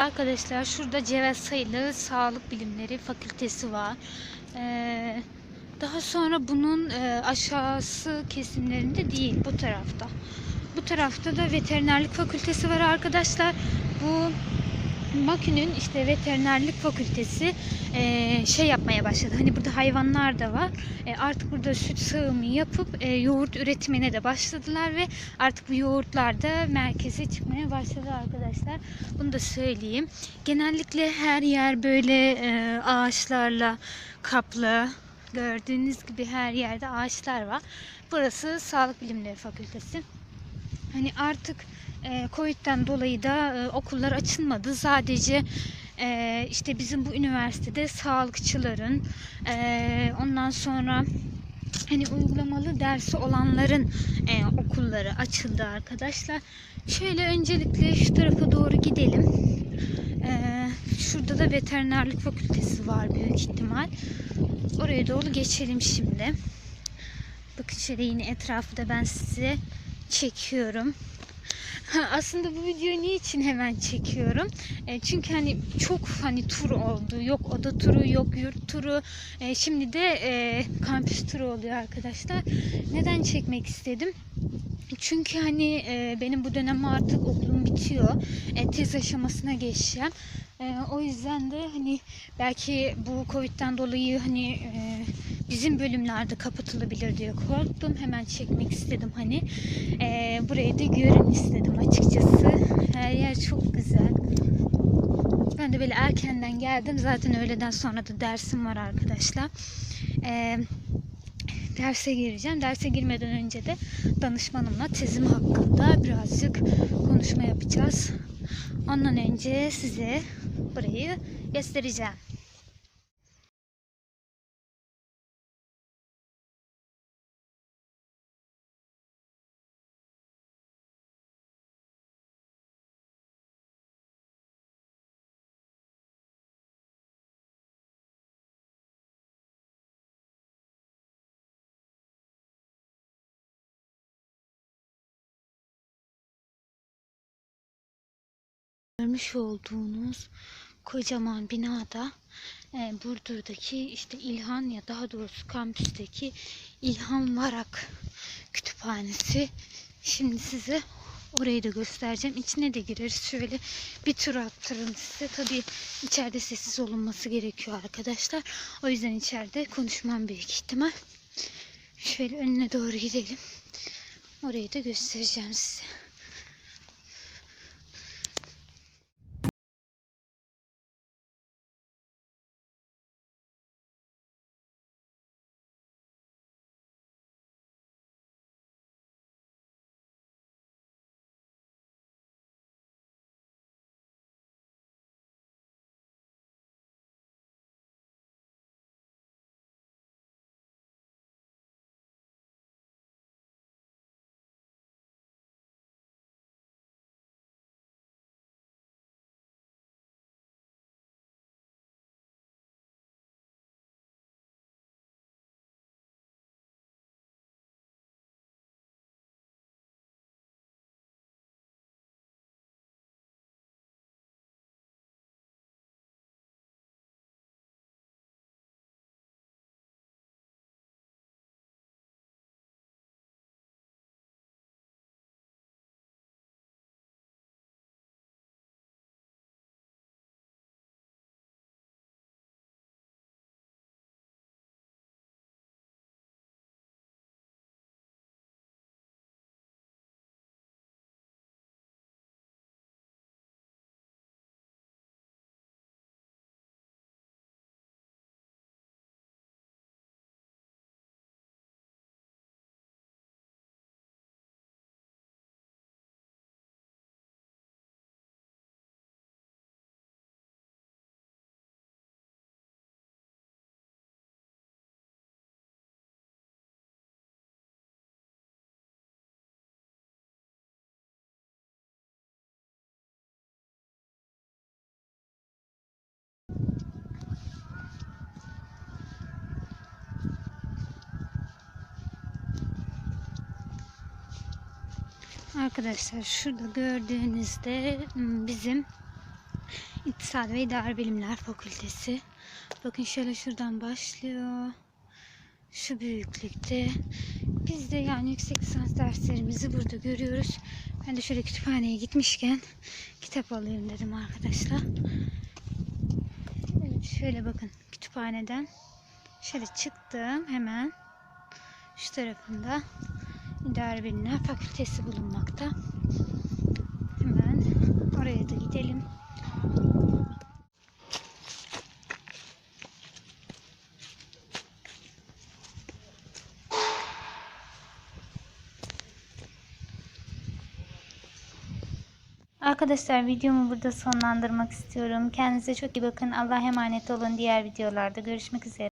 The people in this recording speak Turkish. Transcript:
Arkadaşlar şurada Cevdet Sayılı Sağlık Bilimleri Fakültesi var. Ee, daha sonra bunun e, aşağısı kesimlerinde değil bu tarafta. Bu tarafta da veterinerlik fakültesi var arkadaşlar. Bu Makün'ün işte veterinerlik fakültesi e, şey yapmaya başladı. Hani burada hayvanlar da var. E, artık burada süt sağımı yapıp e, yoğurt üretimine de başladılar ve artık bu yoğurtlar da merkeze çıkmaya başladı arkadaşlar. Bunu da söyleyeyim. Genellikle her yer böyle e, ağaçlarla kaplı. Gördüğünüz gibi her yerde ağaçlar var. Burası Sağlık Bilimleri Fakültesi. Hani artık e, Covid'den dolayı da e, okullar açılmadı. Sadece e, işte bizim bu üniversitede sağlıkçıların e, ondan sonra hani uygulamalı dersi olanların okulları açıldı arkadaşlar. Şöyle öncelikle şu tarafa doğru gidelim. Şurada da veterinerlik fakültesi var büyük ihtimal. Oraya doğru geçelim şimdi. Bakın şöyle yine etrafı da ben size çekiyorum. Aslında bu videoyu niçin hemen çekiyorum? E, çünkü hani çok hani tur oldu. Yok oda turu, yok yurt turu. E, şimdi de e, kampüs turu oluyor arkadaşlar. Neden çekmek istedim? Çünkü hani e, benim bu dönem artık okulum bitiyor. E, tez aşamasına geçeceğim. E, o yüzden de hani belki bu Covid'den dolayı hani e, bizim bölümlerde kapatılabilir diye korktum. Hemen çekmek istedim hani. E, burayı da görün istedim açıkçası. Her yer çok güzel. Ben de böyle erkenden geldim. Zaten öğleden sonra da dersim var arkadaşlar. Eee derse gireceğim. Derse girmeden önce de danışmanımla tezim hakkında birazcık konuşma yapacağız. Ondan önce size burayı göstereceğim. Görmüş olduğunuz kocaman binada e, Burdur'daki işte İlhan ya daha doğrusu kampüsteki İlhan Varak kütüphanesi. Şimdi size orayı da göstereceğim. İçine de gireriz. Şöyle bir tur attırın size. Tabii içeride sessiz olunması gerekiyor arkadaşlar. O yüzden içeride konuşmam büyük ihtimal. Şöyle önüne doğru gidelim. Orayı da göstereceğim size. Arkadaşlar şurada gördüğünüzde hmm, bizim İktisat ve İdari Bilimler Fakültesi. Bakın şöyle şuradan başlıyor. Şu büyüklükte. Biz de yani yüksek lisans derslerimizi burada görüyoruz. Ben de şöyle kütüphaneye gitmişken kitap alayım dedim arkadaşlar. Evet şöyle bakın kütüphaneden şöyle çıktım hemen şu tarafında İdari Bilimler Fakültesi bulunmakta. Hemen oraya da gidelim. Arkadaşlar videomu burada sonlandırmak istiyorum. Kendinize çok iyi bakın. Allah'a emanet olun. Diğer videolarda görüşmek üzere.